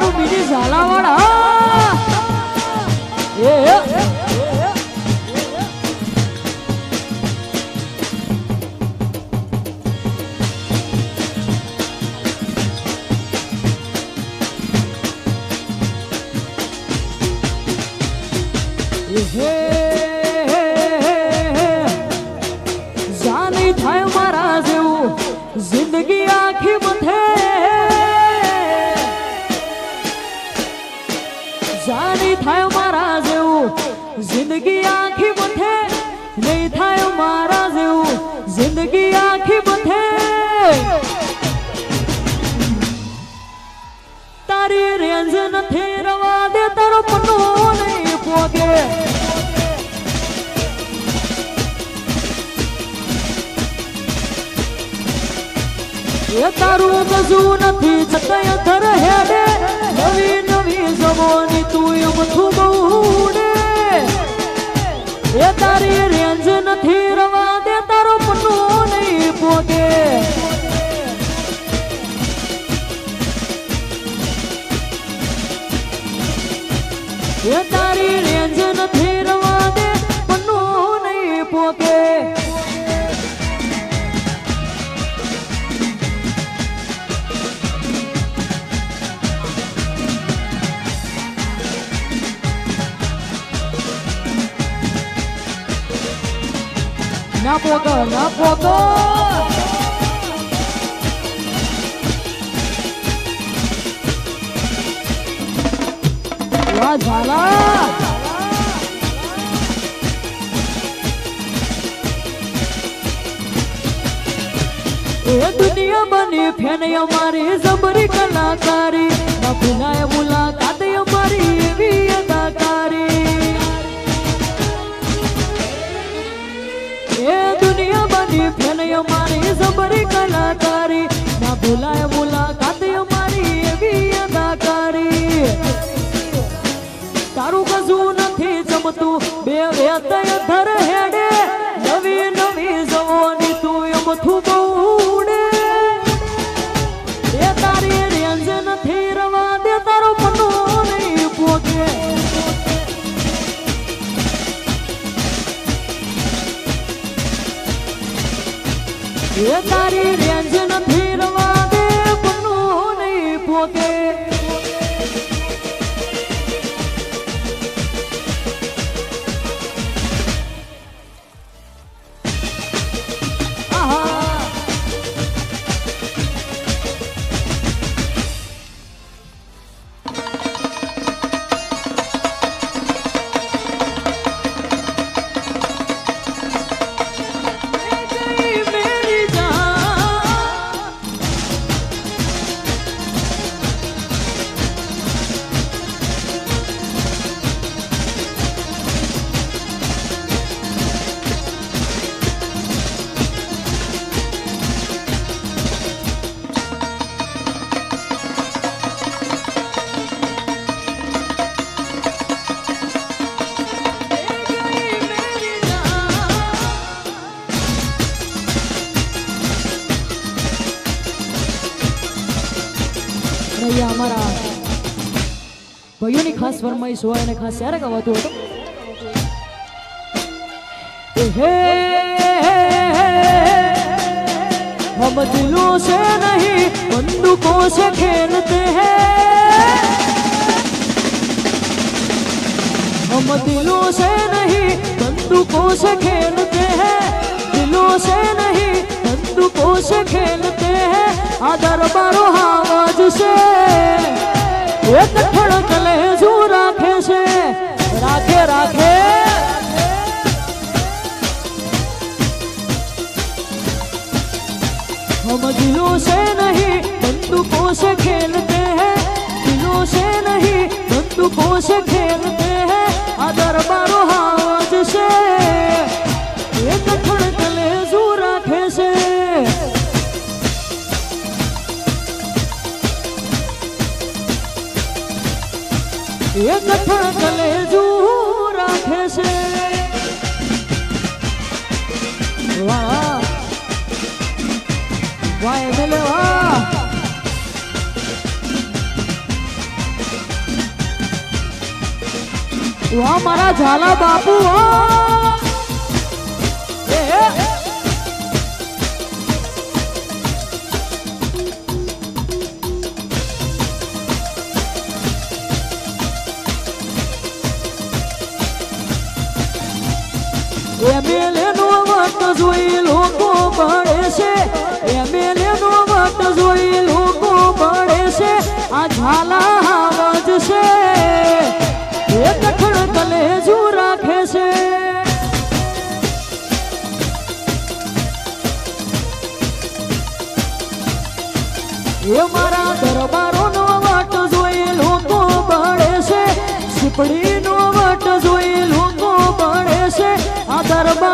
મારું બીજી ઝાલાવાડ એ જાની થાય મારા જેવું જિંદગી એ તારું કશું નથી, છતાંય થર હેડે. નવી નવી જમોની તું એમ થુબુડે એ તારી રેન્જ નથી, રવા દે તારો પન્નો ના પોકો ના પોકો વાહ ઝાલા. દુનિયા બની ફેન અમારી જબરી. તારી રેન્જ નથી અમારા ભાઈઓની ખાસ ફરમાઈશ હોય અને ખાસ ત્યારે ગવાતું હતું એ હે हम दिलों से नहीं बंदूकों से खेलते हैं हम दिलों से नहीं बंदूकों से खेलते हैं दिलों से नहीं बंदूकों से खेलते आदर बारो आवाज़ से। एक એક ले जू राखे से। राखे राखे। हम दिलों से नहीं, बंदूकों से खेलते हैं। दिलों से नहीं, बंदूकों से खेलते हैं। आदर बारो आवाज़ से। एक खड़क એ કથણ રાખે છે. વાહ. વાહ એમએલએ વાહ. વાહ મારા ઝાલા બાપુ વાહ. જોઈ લોકો પડે છે. એમએલએ નો વટ જોઈ લોકો પડે છે. આ ઝાલા હાવજ છે. એ કઠણ કલેજુ રાખે છે. એ મારા દરબારો વાટ જોઈ લોકો બળે છે. સિપડી નો વાટ જોઈ લોકો બળે છે. આ દરબારો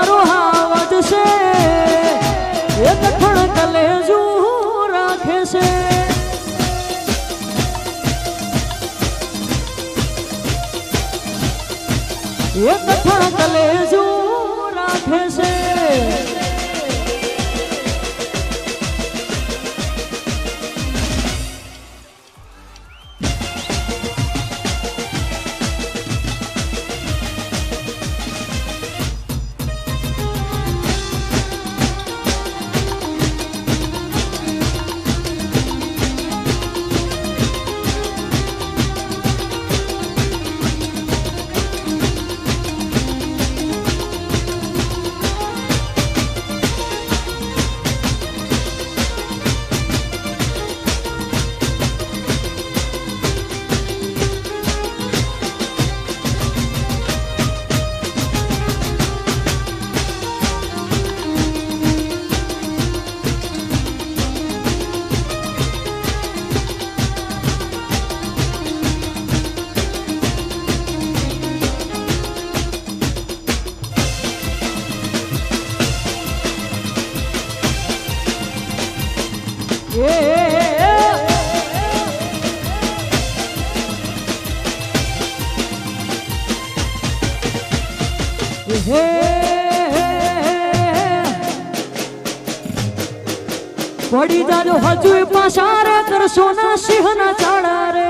પડી જાજો હજુ પાછા રે કરશો ના સિંહ ના ચાળા રે.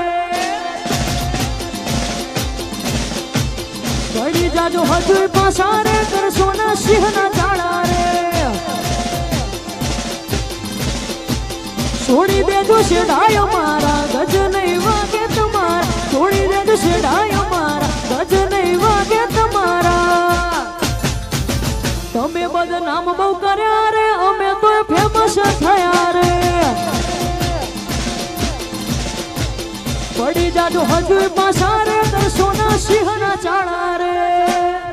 પડી જાજો હજુ પાછા રે કરશો ના સિંહ ના છોડી દેજો શેડાય મારા, ગજ નહીં વાગે તમારા. છોડી દેજો શેડાય મારા, ગજ નહીં વાગે તમારા. તમે બદનામ બહુ કર્યા રે, અમે તો ફેમસ થયા રે. પડી જાજો હજુ પાછા રે સોના સિંહના ચાળા રે.